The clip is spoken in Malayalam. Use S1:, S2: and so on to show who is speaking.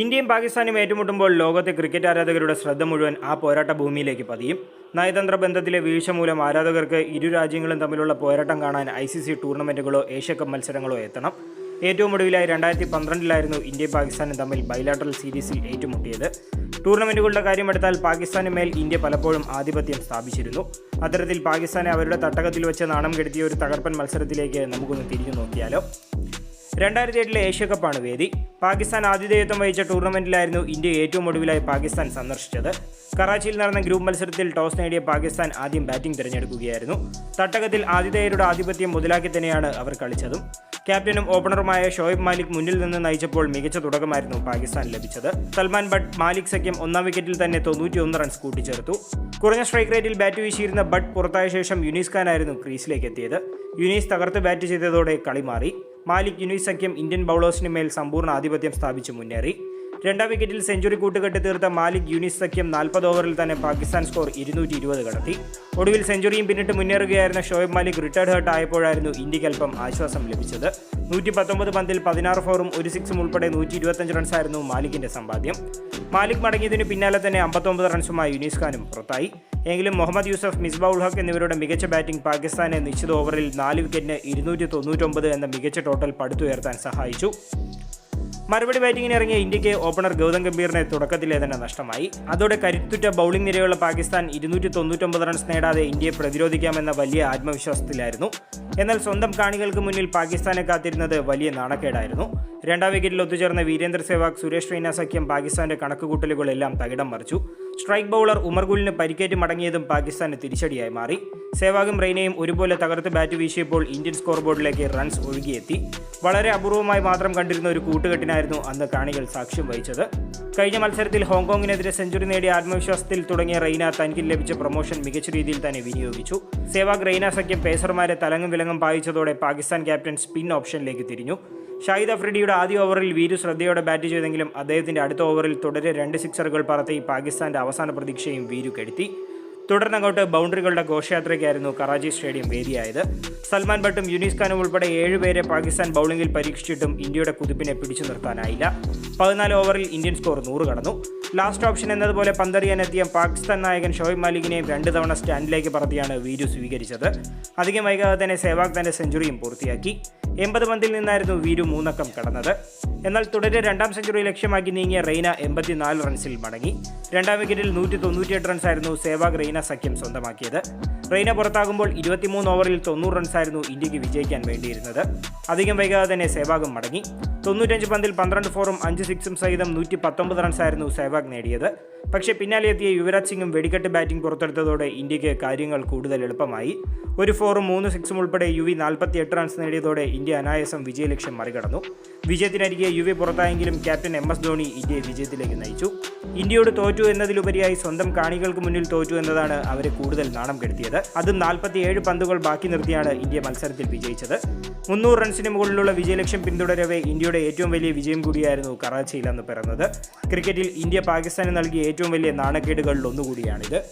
S1: ഇന്ത്യയും പാകിസ്ഥാനും ഏറ്റുമുട്ടുമ്പോൾ ലോകത്തെ ക്രിക്കറ്റ് ആരാധകരുടെ ശ്രദ്ധ മുഴുവൻ ആ പോരാട്ട ഭൂമിയിലേക്ക് പതിയും. നയതന്ത്ര ബന്ധത്തിലെ വീഴ്ച മൂലം ആരാധകർക്ക് ഇരു രാജ്യങ്ങളും തമ്മിലുള്ള പോരാട്ടം കാണാൻ ഐ സി സി ടൂർണമെന്റുകളോ ഏഷ്യ കപ്പ് മത്സരങ്ങളോ എത്തണം. ഏറ്റവും ഒടുവിലായി രണ്ടായിരത്തി പന്ത്രണ്ടിലായിരുന്നു ഇന്ത്യയും പാകിസ്ഥാനും തമ്മിൽ ബൈലാട്രൽ സീരീസിൽ ഏറ്റുമുട്ടിയത്. ടൂർണമെന്റുകളുടെ കാര്യമെടുത്താൽ പാകിസ്ഥാന് മേൽ ഇന്ത്യ പലപ്പോഴും ആധിപത്യം സ്ഥാപിച്ചിരുന്നു. അത്തരത്തിൽ പാകിസ്ഥാനെ അവരുടെ തട്ടകത്തിൽ വെച്ച് നാണം കെടുത്തിയ ഒരു തകർപ്പൻ മത്സരത്തിലേക്ക് നമുക്കൊന്ന് തിരിഞ്ഞു നോക്കിയാലോ. രണ്ടായിരത്തി എട്ടിലെ ഏഷ്യ കപ്പാണ് വേദി. പാകിസ്ഥാൻ ആതിഥേയത്വം വഹിച്ച ടൂർണമെന്റിലായിരുന്നു ഇന്ത്യ ഏറ്റവും ഒടുവിലായി പാകിസ്ഥാൻ സന്ദർശിച്ചത്. കറാച്ചിയിൽ നടന്ന ഗ്രൂപ്പ് മത്സരത്തിൽ ടോസ് നേടിയ പാകിസ്ഥാൻ ആദ്യം ബാറ്റിംഗ് തിരഞ്ഞെടുക്കുകയായിരുന്നു. തട്ടകത്തിൽ ആതിഥേയരുടെ ആധിപത്യം മുതലാക്കി തന്നെയാണ് അവർ കളിച്ചതും. ക്യാപ്റ്റനും ഓപ്പണറുമായ ഷോയിബ് മാലിക് മുന്നിൽ നിന്ന് നയിച്ചപ്പോൾ മികച്ച തുടക്കമായിരുന്നു പാകിസ്ഥാൻ ലഭിച്ചത്. സൽമാൻ ഭട്ട് മാലിക് സഖ്യം ഒന്നാം വിക്കറ്റിൽ തന്നെ തൊണ്ണൂറ്റിയൊന്ന് റൺസ് കൂട്ടിച്ചേർത്തു. കുറഞ്ഞ സ്ട്രൈക്ക് റേറ്റിൽ ബാറ്റ് വീശിയിരുന്ന ഭട്ട് പുറത്തായ ശേഷം യുനീസ് ഖാനായിരുന്നു ക്രീസിലേക്ക് എത്തിയത് യുനീസ് തകർത്ത് ബാറ്റ് ചെയ്തതോടെ കളി മാറി. മാലിക് യുനീസ് സഖ്യം ഇന്ത്യൻ ബൗളേഴ്സിന് മേൽ സമ്പൂർണ ആധിപത്യം സ്ഥാപിച്ച് മുന്നേറി. രണ്ടാം വിക്കറ്റിൽ സെഞ്ചുറി കൂട്ടുകെട്ട് തീർത്ത മാലിക് യൂനിസ് സഖ്യം നാൽപ്പത് ഓവറിൽ തന്നെ പാകിസ്ഥാൻ സ്കോർ ഇരുന്നൂറ്റി ഇരുപത് കടത്തി. ഒടുവിൽ സെഞ്ചുറിയും പിന്നിട്ട് മുന്നേറുകയായിരുന്ന ഷോയബ് മാലിക് റിട്ടയർഡ് ഹേർട്ട് ആയപ്പോഴായിരുന്നു ഇന്ത്യയ്ക്ക് അല്പം ആശ്വാസം ലഭിച്ചത്. നൂറ്റി പത്തൊമ്പത് പന്തിൽ പതിനാറ് ഫോറും ഒരു സിക്സും ഉൾപ്പെടെ നൂറ്റി ഇരുപത്തഞ്ച് റൺസായിരുന്നു മാലിക്കിന്റെ സമ്പാദ്യം. മാലിക് മടങ്ങിയതിനു പിന്നാലെ തന്നെ അമ്പത്തൊമ്പത് റൺസുമായി യുനീസ് ഖാനും പുറത്തായി. എങ്കിലും മുഹമ്മദ് യൂസഫ് മിസ്ബാ ഉൾ ഹക്ക് എന്നിവരുടെ മികച്ച ബാറ്റിംഗ് പാകിസ്ഥാനെ നിശ്ചിത ഓവറിൽ നാല് വിക്കറ്റിന് ഇരുന്നൂറ്റി തൊണ്ണൂറ്റൊമ്പത് എന്ന മികച്ച ടോട്ടൽ പടുത്തുയർത്താൻ സഹായിച്ചു. മറുപടി ബാറ്റിംഗിന് ഇറങ്ങിയ ഇന്ത്യയ്ക്ക് ഓപ്പണർ ഗൗതം ഗംഭീറിനെ തുടക്കത്തിലെ തന്നെ നഷ്ടമായി. അതോടെ കരുത്തുറ്റ ബൗളിംഗ് നിരയുള്ള പാകിസ്ഥാൻ ഇരുന്നൂറ്റി തൊണ്ണൂറ്റൊമ്പത് റൺസ് നേടാതെ ഇന്ത്യയെ പ്രതിരോധിക്കാമെന്ന വലിയ ആത്മവിശ്വാസത്തിലായിരുന്നു. എന്നാൽ സ്വന്തം കാണികൾക്ക് മുന്നിൽ പാകിസ്ഥാനെ കാത്തിരുന്നത് വലിയ നാണക്കേടായിരുന്നു. രണ്ടാം വിക്കറ്റിൽ ഒത്തുചേർന്ന വീരേന്ദ്ര സെവാഗ് സുരേഷ് റെയ്ന സഖ്യം പാകിസ്ഥാന്റെ കണക്കുകൂട്ടലുകളെല്ലാം തകിടം മറിച്ചു. സ്ട്രൈക്ക് ബൗളർ ഉമർഗുലിന് പരിക്കേറ്റ് മടങ്ങിയതും പാകിസ്ഥാന് തിരിച്ചടിയായി മാറി. സേവാഗും റെയ്നയും ഒരുപോലെ തകർത്ത് ബാറ്റ് വീശിയപ്പോൾ ഇന്ത്യൻ സ്കോർ ബോർഡിലേക്ക് റൺസ് ഒഴുകിയെത്തി. വളരെ അപൂർവമായി മാത്രം കണ്ടിരുന്ന ഒരു കൂട്ടുകെട്ടിനായിരുന്നു അന്ന് കാണികൾ സാക്ഷ്യം വഹിച്ചത്. കഴിഞ്ഞ മത്സരത്തിൽ ഹോങ്കോങ്ങിനെതിരെ സെഞ്ചുറി നേടിയ ആത്മവിശ്വാസത്തിൽ തുടങ്ങിയ റെയ്ന തനിക്ക് ലഭിച്ച പ്രൊമോഷൻ മികച്ച രീതിയിൽ തന്നെ വിനിയോഗിച്ചു. സേവാഗ് റെയ്ന സഖ്യം പേസർമാരെ തലങ്ങും വിലങ്ങും പായിച്ചതോടെ പാകിസ്ഥാൻ ക്യാപ്റ്റൻ സ്പിൻ ഓപ്ഷനിലേക്ക് തിരിഞ്ഞു. ഷാഹിദ് അഫ്രീഡിയുടെ ആദ്യ ഓവറിൽ വീരു ശ്രദ്ധയോടെ ബാറ്റ് ചെയ്തെങ്കിലും അദ്ദേഹത്തിന്റെ അടുത്ത ഓവറിൽ തുടരെ രണ്ട് സിക്സറുകൾ പറത്തി പാകിസ്ഥാന്റെ അവസാന പ്രതീക്ഷയും വീരു കെടുത്തി. തുടർന്നങ്ങോട്ട് ബൗണ്ടറികളുടെ ഘോഷയാത്രയ്ക്കായിരുന്നു കറാച്ചി സ്റ്റേഡിയം വേദിയായത്. സൽമാൻ ഭട്ടും യുനീസ് ഖാനും ഉൾപ്പെടെ ഏഴുപേരെ പാകിസ്ഥാൻ ബൗളിംഗിൽ പരീക്ഷിച്ചിട്ടും ഇന്ത്യയുടെ കുതിപ്പിനെ പിടിച്ചു നിർത്താനായില്ല. പതിനാല് ഓവറിൽ ഇന്ത്യൻ സ്കോർ നൂറ് കടന്നു. ലാസ്റ്റ് ഓപ്ഷൻ എന്നതുപോലെ പന്തറിയാനെത്തിയ പാകിസ്ഥാൻ നായകൻ ഷോയിബ് മാലിക്കിനെയും രണ്ട് തവണ സ്റ്റാൻഡിലേക്ക് പറത്തിയാണ് വീരു സ്വീകരിച്ചത്. അധികം വൈകാതെ തന്നെ സേവാഗ് തന്റെ സെഞ്ചുറിയും പൂർത്തിയാക്കി. എൺപത് പന്തിൽ നിന്നായിരുന്നു വീരു മൂന്നക്കം കടന്നത്. എന്നാൽ തുടരെ രണ്ടാം സെഞ്ചുറി ലക്ഷ്യമാക്കി നീങ്ങിയ റെയ്ന എൺപത്തിനാല് റൺസിൽ മടങ്ങി. രണ്ടാം വിക്കറ്റിൽ നൂറ്റി തൊണ്ണൂറ്റിയെട്ട് റൺസായിരുന്നു സേവാഗ് റെയ്ന സഖ്യം സ്വന്തമാക്കിയത്. റെയ്ന പുറത്താകുമ്പോൾ ഇരുപത്തിമൂന്ന് ഓവറിൽ തൊണ്ണൂറ് റൺസായിരുന്നു ഇന്ത്യയ്ക്ക് വിജയിക്കാൻ വേണ്ടിയിരുന്നത്. അധികം വൈകാതെ തന്നെ സേവാഗും മടങ്ങി. തൊണ്ണൂറ്റഞ്ച് പന്തിൽ പന്ത്രണ്ട് ഫോറും അഞ്ച് സിക്സും സഹിതം നൂറ്റി പത്തൊമ്പത് റൺസായിരുന്നു സേവാഗ് നേടിയത്. പക്ഷേ പിന്നാലെ എത്തിയ യുവരാജ് സിംഗും വെടിക്കെട്ട് ബാറ്റിംഗ് പുറത്തെടുത്തതോടെ ഇന്ത്യയ്ക്ക് കാര്യങ്ങൾ കൂടുതൽ എളുപ്പമായി. ഒരു ഫോറും മൂന്ന് സിക്സും ഉൾപ്പെടെ യു വി നാൽപ്പത്തി എട്ട് റൺസ് നേടിയതോടെ ഇന്ത്യ അനായാസം വിജയലക്ഷ്യം മറികടന്നു. വിജയത്തിനരികെ യു വി പുറത്തായെങ്കിലും ക്യാപ്റ്റൻ എം എസ് ധോണി ഇന്ത്യയെ വിജയത്തിലേക്ക് നയിച്ചു. ഇന്ത്യയോട് തോറ്റു എന്നതിലുപരിയായി സ്വന്തം കാണികൾക്ക് മുന്നിൽ തോറ്റു എന്നതാണ് അവരെ കൂടുതൽ നാണം കെടുത്തിയത്. അതും നാൽപ്പത്തിയേഴ് പന്തുകൾ ബാക്കി നിർത്തിയാണ് ഇന്ത്യ മത്സരത്തിൽ വിജയിച്ചത്. മുന്നൂറ് റൺസിന് മുകളിലുള്ള വിജയലക്ഷ്യം പിന്തുടരവേ ഇന്ത്യയുടെ ഏറ്റവും വലിയ വിജയം കൂടിയായിരുന്നു കറാച്ചിയിൽ അന്ന് പിറന്നത്. ക്രിക്കറ്റിൽ ഇന്ത്യ പാകിസ്ഥാന് നൽകിയ ഏറ്റവും വലിയ നാണക്കേടുകളിൽ ഒന്നുകൂടിയാണിത്.